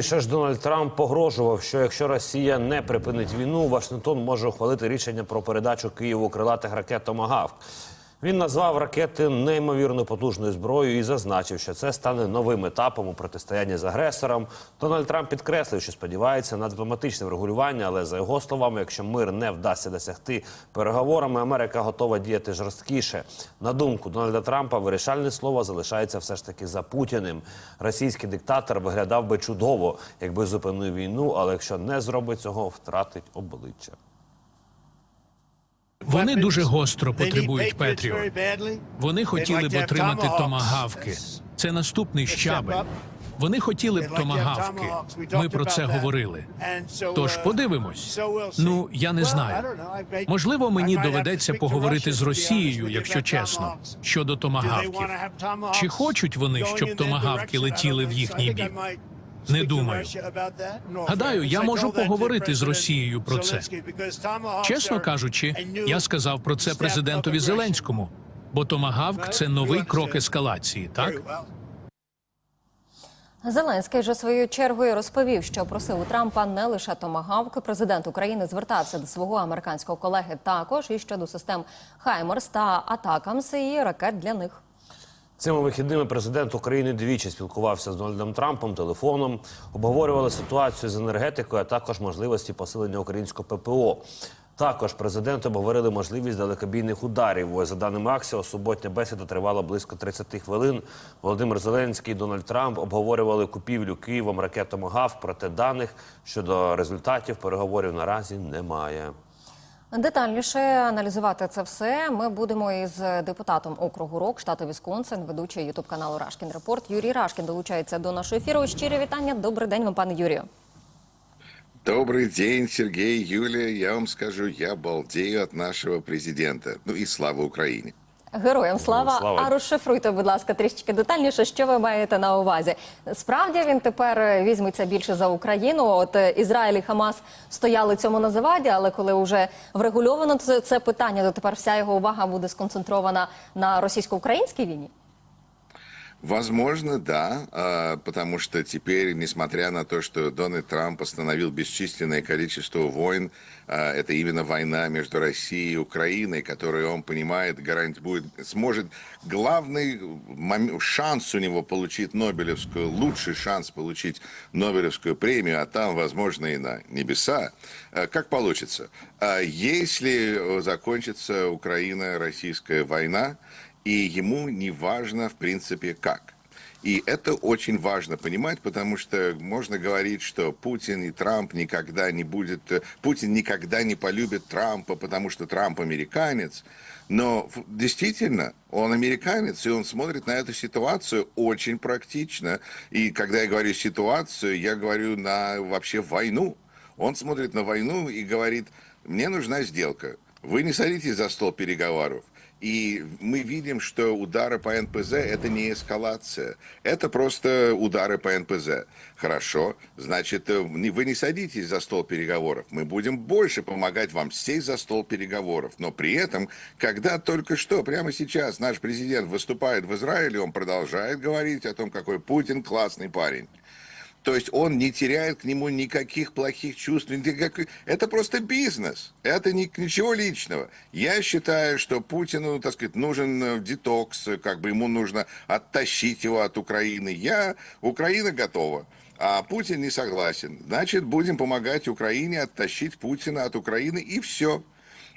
І ще ж Дональд Трамп погрожував, що якщо Росія не припинить війну, Вашингтон може ухвалити рішення про передачу Києву крилатих ракет «Томагавк». Він назвав ракети неймовірно потужною зброєю і зазначив, що це стане новим етапом у протистоянні з агресором. Дональд Трамп підкреслив, що сподівається на дипломатичне врегулювання, але за його словами, якщо мир не вдасться досягти переговорами, Америка готова діяти жорсткіше. На думку Дональда Трампа, вирішальне слово залишається все ж таки за Путіним. Російський диктатор виглядав би чудово, якби зупинив війну, але якщо не зробить цього, втратить обличчя. Вони дуже гостро потребують Петріот. Вони хотіли б отримати томагавки. Це наступний щабель. Вони хотіли б томагавки. Ми про це говорили. Тож подивимось. Ну я не знаю. Можливо, мені доведеться поговорити з Росією, якщо чесно, щодо томагавків. Чи хочуть вони, щоб томагавки летіли в їхній бік? Не думаю. Гадаю, я можу поговорити з Росією про це. Чесно кажучи, я сказав про це президентові Зеленському, бо томагавк це новий крок ескалації, так? Зеленський же своєю чергою розповів, що просив у Трампа не лише томагавки. Президент України звертався до свого американського колеги також і щодо систем Хаймерс та Атакамс і ракет для них. Цими вихідними президент України двічі спілкувався з Дональдом Трампом телефоном, обговорювали ситуацію з енергетикою, а також можливості посилення українського ППО. Також президенти обговорили можливість далекобійних ударів. За даними Аксіо, суботня бесіда тривала близько 30 хвилин. Володимир Зеленський і Дональд Трамп обговорювали купівлю Києвом ракет «Томагавк», проте даних щодо результатів переговорів наразі немає. Детальніше аналізувати це все ми будемо із депутатом округу РОК штату Вісконсин, ведучий ютуб каналу Рашкін Репорт. Юрій Рашкін долучається до нашого ефіру. Щирі вітання. Добрий день вам, пане Юрію. Добрый день, Сергей, Юлия. Я вам скажу, я балдею от нашего президента. Ну и слава Украине. Героям слава. Слава. А розшифруйте, будь ласка, трішки детальніше, що ви маєте на увазі. Справді він тепер візьметься більше за Україну. От е, Ізраїль і Хамас стояли цьому на заваді, але коли вже врегульовано це, це питання, то тепер вся його увага буде сконцентрована на російсько-українській війні. Возможно, да, а, потому что теперь, несмотря на то, что Дональд Трамп остановил бесчисленное количество войн, а, это именно война между Россией и Украиной, которую он понимает, гарант будет, сможет, главный шанс у него получить Нобелевскую, лучший шанс получить Нобелевскую премию, а там, возможно, и на небеса, А, как получится. Если э, закончится Украино-российская война, и ему не важно, в принципе, как. И это очень важно понимать, потому что можно говорить, что Путин и Трамп никогда не будет, э, Путин никогда не полюбит Трампа, потому что Трамп американец. Но действительно, он американец, и он смотрит на эту ситуацию очень практично. И когда я говорю ситуацию, я говорю на вообще войну. Он смотрит на войну и говорит, мне нужна сделка. Вы не садитесь за стол переговоров. И мы видим, что удары по НПЗ – это не эскалация. Это просто удары по НПЗ. Хорошо, значит, э, вы не садитесь за стол переговоров. Мы будем больше помогать вам сесть за стол переговоров. Но при этом, когда только что, прямо сейчас, наш президент выступает в Израиле, он продолжает говорить о том, какой Путин классный парень. То есть он не теряет к нему никаких плохих чувств. никакой- Это просто бизнес. Это ни- ничего личного. Я считаю, что Путину, так сказать, нужен э, детокс, как бы ему нужно оттащить его от Украины. Я, Украина готова. А Путин не согласен. Значит, будем помогать Украине оттащить Путина от Украины и все.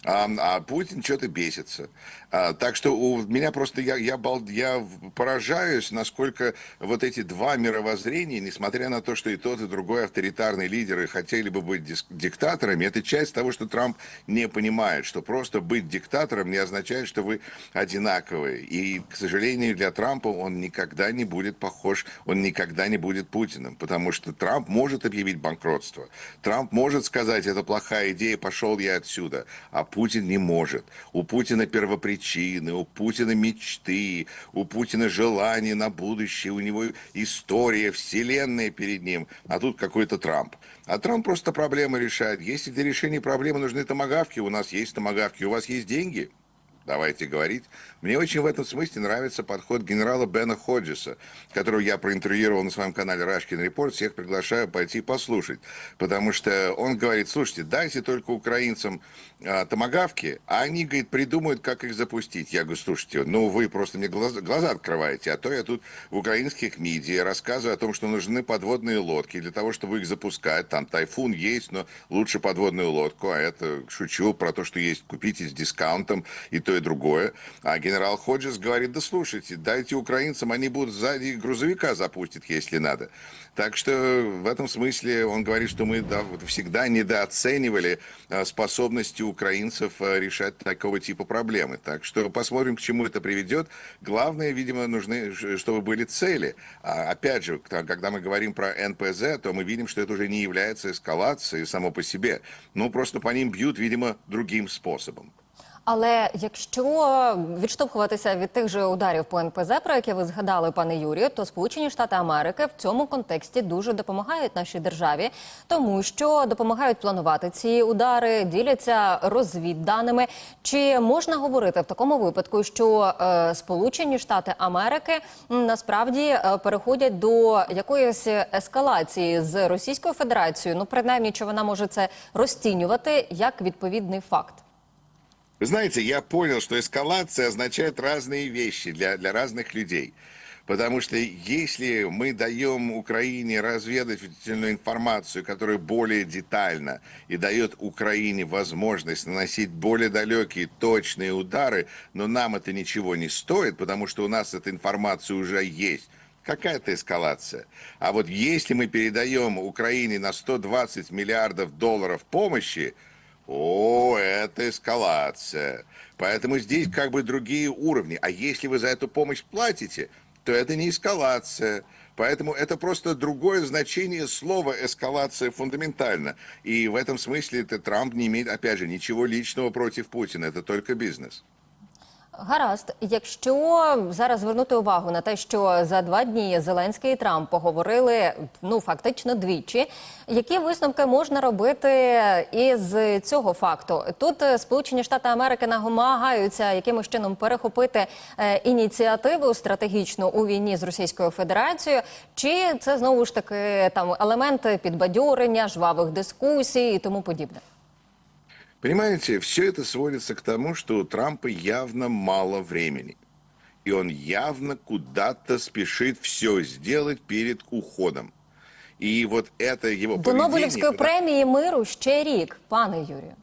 А, а Путин что-то бесится. А, так что у меня просто я, я, бал- я поражаюсь, насколько вот эти два мировоззрения, несмотря на то, что и тот, и другой авторитарные лидеры хотели бы быть дис- диктаторами, это часть того, что Трамп не понимает, что просто быть диктатором не означает, что вы одинаковые. И, к сожалению, для Трампа он никогда не будет похож, он никогда не будет Путиным, потому что Трамп может объявить банкротство. Трамп может сказать, это плохая идея, пошел я отсюда. А Путин не может. У Путина первопричины, у Путина мечты, у Путина желания на будущее, у него история, вселенная перед ним. А тут какой-то Трамп. А Трамп просто проблемы решает. Если для решения проблемы нужны томогавки, у нас есть томогавки, у вас есть деньги – давайте говорить. Мне очень в этом смысле нравится подход генерала Бена Ходжеса, которого я проинтервьюировал на своем канале Рашкин Репорт. Всех приглашаю пойти послушать. Потому что он говорит, слушайте, дайте только украинцам а, томагавки, а они, говорит, придумают, как их запустить. Я говорю, слушайте, ну вы просто мне глаза, глаза открываете, а то я тут в украинских медиа рассказываю о том, что нужны подводные лодки для того, чтобы их запускать. Там тайфун есть, но лучше подводную лодку, а это шучу про то, что есть, купите с дискаунтом и то, и другое. А генерал Ходжес говорит, да слушайте, дайте украинцам, они будут сзади грузовика запустят, если надо. Так что в этом смысле он говорит, что мы да, всегда недооценивали а, способности украинцев а, решать такого типа проблемы. Так что посмотрим, к чему это приведет. Главное, видимо, нужны, чтобы были цели. А, опять же, когда мы говорим про НПЗ, то мы видим, что это уже не является эскалацией само по себе. Ну, просто по ним бьют, видимо, другим способом. Але якщо відштовхуватися від тих же ударів по НПЗ, про які ви згадали, пане Юрію, то Сполучені Штати Америки в цьому контексті дуже допомагають нашій державі, тому що допомагають планувати ці удари, діляться розвідданими. Чи можна говорити в такому випадку, що е, Сполучені Штати Америки насправді е, переходять до якоїсь ескалації з Російською Федерацією? Ну, принаймні, чи вона може це розцінювати як відповідний факт? Вы знаете, я понял, что эскалация означает разные вещи для, для разных людей. Потому что если мы даем Украине разведывательную информацию, которая более детальна и дает Украине возможность наносить более далекие, точные удары, но нам это ничего не стоит, потому что у нас эта информация уже есть, какая-то эскалация. А вот если мы передаем Украине на 120 миллиардов долларов помощи, о, это эскалация. Поэтому здесь как бы другие уровни. А если вы за эту помощь платите, то это не эскалация. Поэтому это просто другое значение слова эскалация фундаментально. И в этом смысле это Трамп не имеет, опять же, ничего личного против Путина. Это только бизнес. Гаразд, якщо зараз звернути увагу на те, що за два дні Зеленський і Трамп поговорили ну фактично двічі, які висновки можна робити із цього факту? Тут е, Сполучені Штати Америки намагаються якимось чином перехопити е, ініціативу стратегічну у війні з Російською Федерацією, чи це знову ж таки там елементи підбадьорення, жвавих дискусій і тому подібне? Понимаете, все это сводится к тому, что у Трампа явно мало времени. И он явно куда-то спешит все сделать перед уходом. И вот это его До поведение... Нобелівської когда- премії миру ще рік, пане Юрію.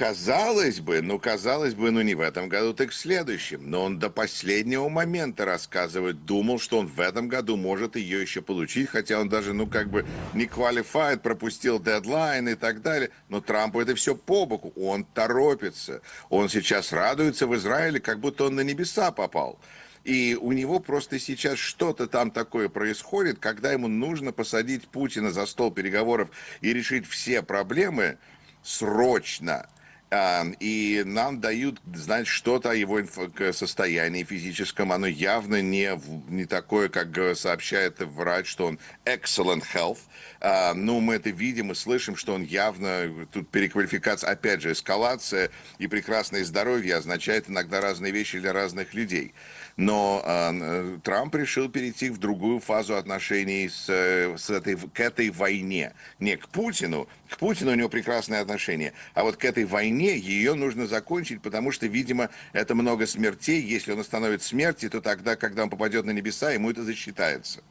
Казалось бы, ну казалось бы, ну не в этом году, так в следующем. Но он до последнего момента рассказывает, думал, что он в этом году может ее еще получить, хотя он даже, ну как бы не квалифает, пропустил дедлайн и так далее. Но Трампу это все по боку, он торопится. Он сейчас радуется в Израиле, как будто он на небеса попал. И у него просто сейчас что-то там такое происходит, когда ему нужно посадить Путина за стол переговоров и решить все проблемы срочно. И нам дают знать что-то о его состоянии физическом. Оно явно не, не такое, как сообщает врач, что он excellent health. Ну, мы это видим и слышим, что он явно, тут переквалификация, опять же, эскалация и прекрасное здоровье означает иногда разные вещи для разных людей. Но а, э, Трамп решил перейти в другую фазу отношений с, э, с этой, к этой войне. Не к Путину, к Путину у него прекрасные отношения, а вот к этой войне ее нужно закончить, потому что, видимо, это много смертей. Если он остановит смерти, то тогда, когда он попадет на небеса, ему это засчитается.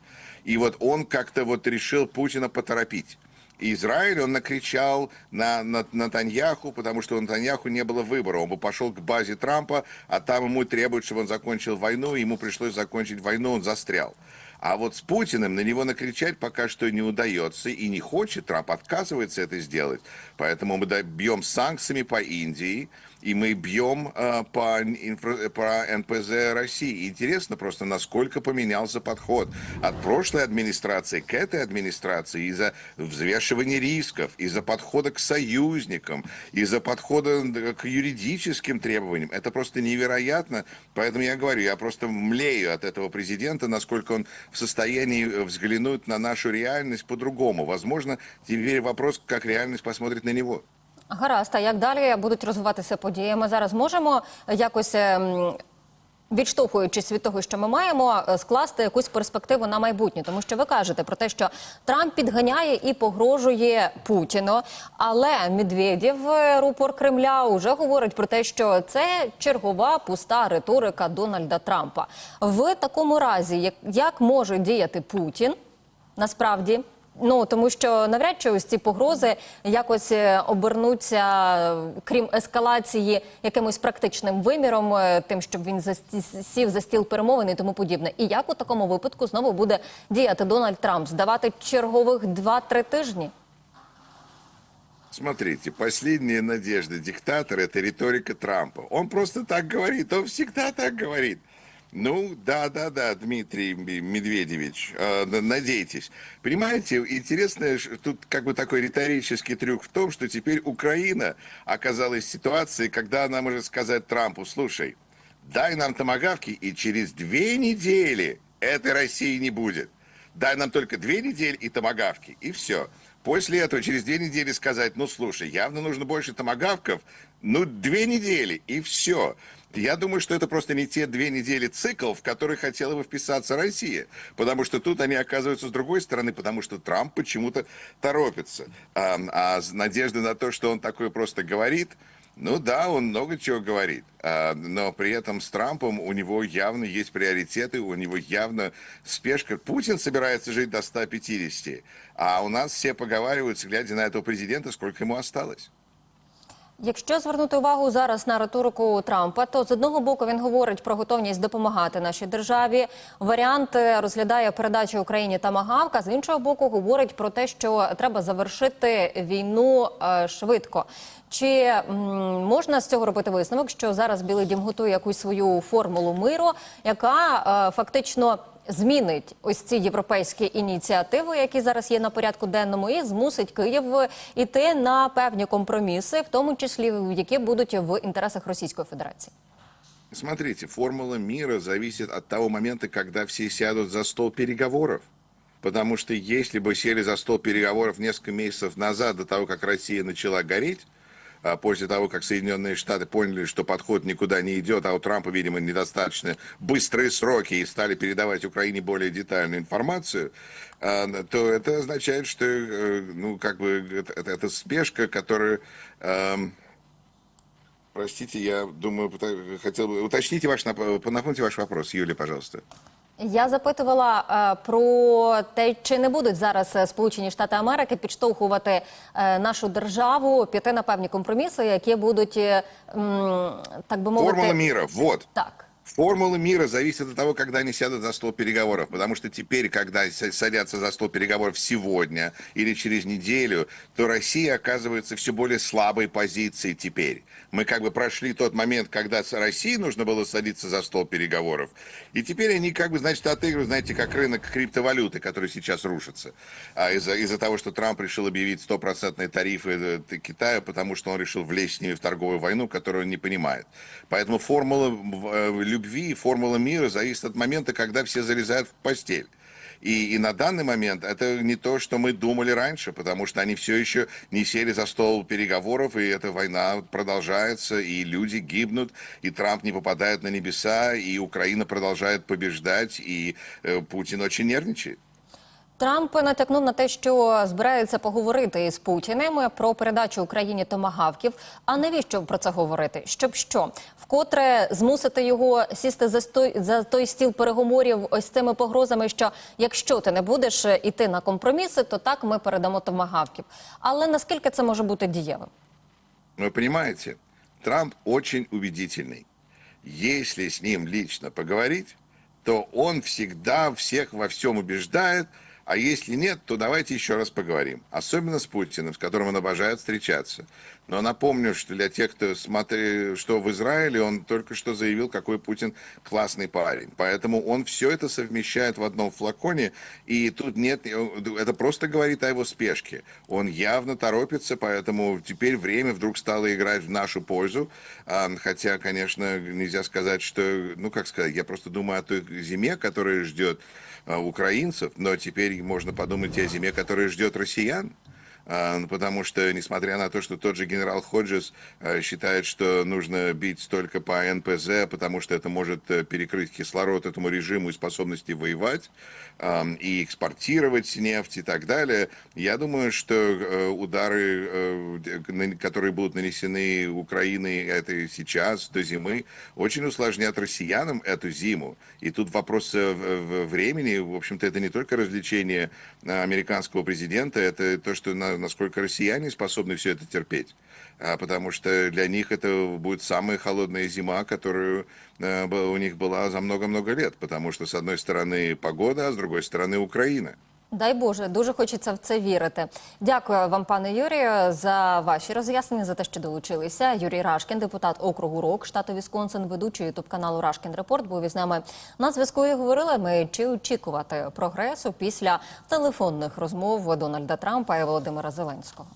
И вот он как-то вот решил Путина поторопить. Израиль, он накричал на, на Натаньяху, потому что у Натаньяху не было выбора. Он бы пошел к базе Трампа, а там ему требуют, чтобы он закончил войну, и ему пришлось закончить войну, он застрял. А вот с Путиным на него накричать пока что не удается и не хочет. Трамп отказывается это сделать. Поэтому мы бьем санкциями по Индии, и мы бьем э, по, инфра- по НПЗ России. Интересно просто, насколько поменялся подход от прошлой администрации к этой администрации из-за взвешивания рисков, из-за подхода к союзникам, из-за подхода к юридическим требованиям. Это просто невероятно. Поэтому я говорю, я просто млею от этого президента, насколько он в состоянии э, взглянуть на нашу реальность по-другому. Возможно, теперь вопрос, как реальность посмотрит на него. Гаразд, а як далі будуть розвиватися події? Ми зараз можемо якось. ем, Відштовхуючись від того, що ми маємо, е, скласти якусь перспективу на майбутнє, тому що ви кажете про те, що Трамп підганяє і погрожує Путіну. Але Медведєв, е, рупор Кремля, уже говорить про те, що це чергова пуста риторика Дональда Трампа. В такому разі, як може діяти Путін, насправді. Ну тому що навряд чи ось ці погрози якось е, обернуться, е, крім ескалації, якимось практичним виміром, е, тим, щоб він сів за стіл перемовин і тому подібне. І як у такому випадку знову буде діяти Дональд Трамп? Здавати чергових 2-3 тижні? Смотрите, последняя надежда диктатора – это риторика Трампа. Он просто так говорит, он всегда так говорит. Ну, да-да-да, Дмитрий Медведевич, н- надейтесь. Понимаете, интересно, ш- тут как бы такой риторический трюк в том, что теперь Украина оказалась в ситуации, когда она может сказать Трампу, слушай, дай нам томогавки, и через две недели этой России не будет. Дай нам только две недели и томогавки, и все. После этого через две недели сказать, ну слушай, явно нужно больше томогавков, ну две недели, и все. Я думаю, что это просто не те две недели цикл, в который хотела бы вписаться Россия. Потому что тут они оказываются с другой стороны, потому что Трамп почему-то торопится. А, а надежда на то, что он такое просто говорит, ну да, он много чего говорит, а, но при этом с Трампом у него явно есть приоритеты, у него явно спешка. Путин собирается жить до 150, а у нас все поговаривают, глядя на этого президента, сколько ему осталось. Якщо звернути увагу зараз на риторику Трампа, то з одного боку він говорить про готовність допомагати нашій державі. Варіант е, розглядає передачу Україні тамагавка. З іншого боку, говорить про те, що треба завершити війну е, швидко. Чи можна з цього робити висновок, що зараз Білий Дім готує якусь свою формулу миру, яка е, фактично змінить ось ці європейські ініціативи, які зараз є на порядку денному, і змусить Київ іти на певні компроміси, в тому числі які будуть в інтересах Російської Федерації. Смотрите, формула мира зависит от того момента, когда все сядут за стол переговоров. Потому что если бы сели за стол переговоров несколько месяцев назад, до того, как Россия начала гореть, после того, как Соединенные Штаты поняли, что подход никуда не идет, а у Трампа, видимо, недостаточно быстрые сроки и стали передавать Украине более детальную информацию, а, то это означает, что, э, ну, как бы, это, это- спешка, которая... Простите, я думаю, хотел бы... Уточните ваш... нап- Напомните ваш вопрос, Юлия, пожалуйста. Я запитувала е, про те, чи не будуть зараз е, Сполучені Штати Америки підштовхувати е, нашу державу піти на певні компроміси, які будуть е, м, так би мовити, Формула міра, вот. так. Формула мира зависит от того, когда они сядут за стол переговоров. Потому что теперь, когда садятся за стол переговоров сегодня или через неделю, то Россия оказывается все более слабой позиции теперь. Мы как бы прошли тот момент, когда с Россией нужно было садиться за стол переговоров. И теперь они как бы, значит, отыгрывают, знаете, как рынок криптовалюты, который сейчас рушится. А из-за из того, что Трамп решил объявить стопроцентные тарифы э, Китаю, потому что он решил влезть с ними в торговую войну, которую он не понимает. Поэтому формула любви, формула мира зависит от момента, когда все залезают в постель. И, и на данный момент это не то, что мы думали раньше, потому что они все еще не сели за стол переговоров, и эта война продолжается, и люди гибнут, и Трамп не попадает на небеса, и Украина продолжает побеждать, и э, Путин очень нервничает. Трамп натякнув на те, що збирається поговорити із Путіним про передачу Україні томагавків. А навіщо про це говорити? Щоб що? Вкотре змусити його сісти за той, за той стіл переговорів ось цими погрозами, що якщо ти не будеш іти на компроміси, то так ми передамо томагавків. Але наскільки це може бути дієвим? Вы понимаете, Трамп очень убедительный. Если с ним лично поговорить, то он всегда всех во всем убеждает, а если нет, то давайте еще раз поговорим. Особенно с Путиным, с которым он обожает встречаться. Но напомню, что для тех, кто смотрел, что в Израиле, он только что заявил, какой Путин классный парень. Поэтому он все это совмещает в одном флаконе, и тут нет, это просто говорит о его спешке. Он явно торопится, поэтому теперь время вдруг стало играть в нашу пользу. А, Хотя, конечно, нельзя сказать, что, ну как сказать, я просто думаю о той зиме, которая ждет украинцев, но теперь можно подумать и о зиме, которая ждет россиян. А, Потому что, несмотря на то, что тот же генерал Ходжес э, считает, что нужно бить столько по НПЗ, потому что это может э, перекрыть кислород этому режиму и способности воевать и экспортировать нефть и так далее, я думаю, что э, удары, э, которые будут нанесены Украиной это сейчас, до зимы, очень усложнят россиянам эту зиму. И тут вопрос времени, в общем-то, это не только развлечение американского президента, это то, что на- насколько россияне способны все это терпеть. А, Потому что для них это будет самая холодная зима, которую э, у них была за много-много лет. Потому что, с одной стороны, погода, а с другой стороны, Украина. Дай Боже, дуже хочеться в це вірити. Дякую вам, пане Юрію, за ваші роз'яснення, за те, що долучилися. Юрій Рашкін, депутат округу РОК, штату Вісконсин, ведучий ютуб каналу Рашкін Репорт, був із нами на зв'язку. І говорили ми, чи очікувати прогресу після телефонних розмов Дональда Трампа і Володимира Зеленського.